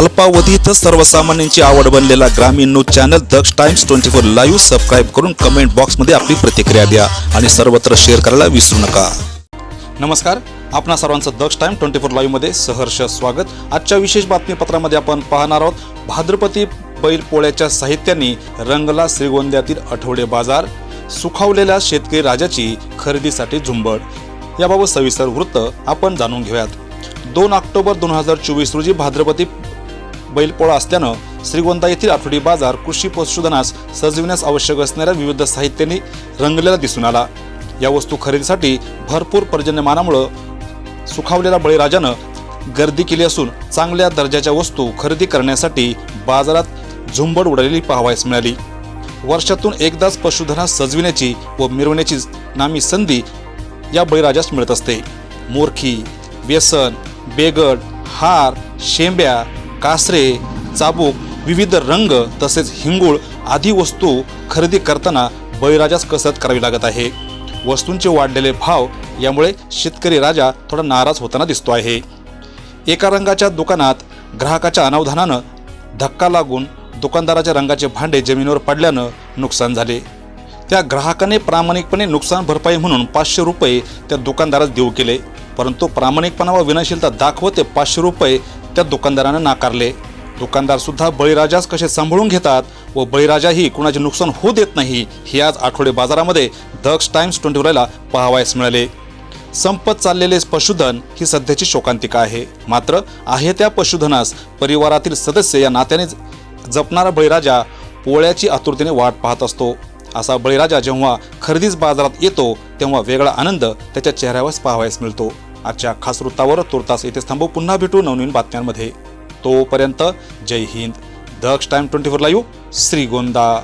अल्पावधीत सर्वसामान्यांची आवड बनलेला ग्रामीण news channel Daksh Times twenty four live subscribe करून कमेंट बॉक्समध्ये आपली प्रतिक्रिया द्या आणि सर्वत्र शेअर करायला विसरू नका. नमस्कार. आपणा सर्वांचं दक्ष टाइम ट्वेंटी फोर लाईव्हमध्ये सहर्ष स्वागत. आजच्या विशेष बातमीपत्रामध्ये आपण पाहणार आहोत भाद्रपती बैल पोळ्याच्या साहित्याने रंगला श्रीगोंद्यातील आठवडे बाजार सुखावलेल्या शेतकरी राजाची खरेदीसाठी झुंबड. याबाबत सविस्तर वृत्त आपण जाणून घेऊयात. दोन ऑक्टोबर दोन हजार चोवीस रोजी भाद्रपती बैलपोळा असल्यानं श्रीगोंदा येथील आठवडी बाजार कृषी पशुधनास सजविण्यास आवश्यक असणाऱ्या विविध साहित्याने रंगलेला दिसून आला. या वस्तू खरेदीसाठी भरपूर पर्जन्यमानामुळं सुखावलेल्या बळीराजानं गर्दी केली असून चांगल्या दर्जाच्या वस्तू खरेदी करण्यासाठी बाजारात झुंबड उडालेली पाहावयास मिळाली. वर्षातून एकदाच पशुधनास सजविण्याची व मिरवण्याची नामी संधी या बळीराजास मिळत असते. मोरखी व्यसन बेगड हार शेंब्या कासरे चाबूक विविध रंग तसेच हिंगूळ आदी वस्तू खरेदी करताना बळीराजास कसरत करावी लागत आहे. वस्तूंचे वाढलेले भाव यामुळे शेतकरी राजा थोडा नाराज होताना दिसतो आहे. एका रंगाच्या दुकानात ग्राहकाच्या अनावधानानं धक्का लागून दुकानदाराच्या रंगाचे भांडे जमिनीवर पडल्यानं नुकसान झाले. त्या ग्राहकाने प्रामाणिकपणे नुकसान भरपाई म्हणून पाचशे रुपये त्या दुकानदारास देऊ केले परंतु प्रामाणिकपणा व विनयशीलता दाखवत ते पाचशे रुपये त्या दुकानदारानं नाकारले. दुकानदार सुद्धा बळीराजास कसे सांभाळून घेतात व बळीराजाही कुणाचे नुकसान होऊ देत नाही हे आज आठवडे बाजारामध्ये दक्ष टाइम्स ट्वेंटी फोरला पाहावयास मिळाले. संपत चाललेले पशुधन ही सध्याची शोकांतिका आहे. मात्र आहे त्या पशुधनास परिवारातील सदस्य या नात्याने जपणारा बळीराजा पोळ्याची आतुरतेने वाट पाहत असतो. असा बळीराजा जेव्हा खरेदीच बाजारात येतो तेव्हा वेगळा आनंद त्याच्या चेहऱ्यावर पाहावयास मिळतो. आजच्या खास वृत्तावर तुर्तास येथे थांबू. पुन्हा भेटू नवनवीन बातम्यांमध्ये. तोपर्यंत जय Hind. Daksh time twenty four live Shrigonda.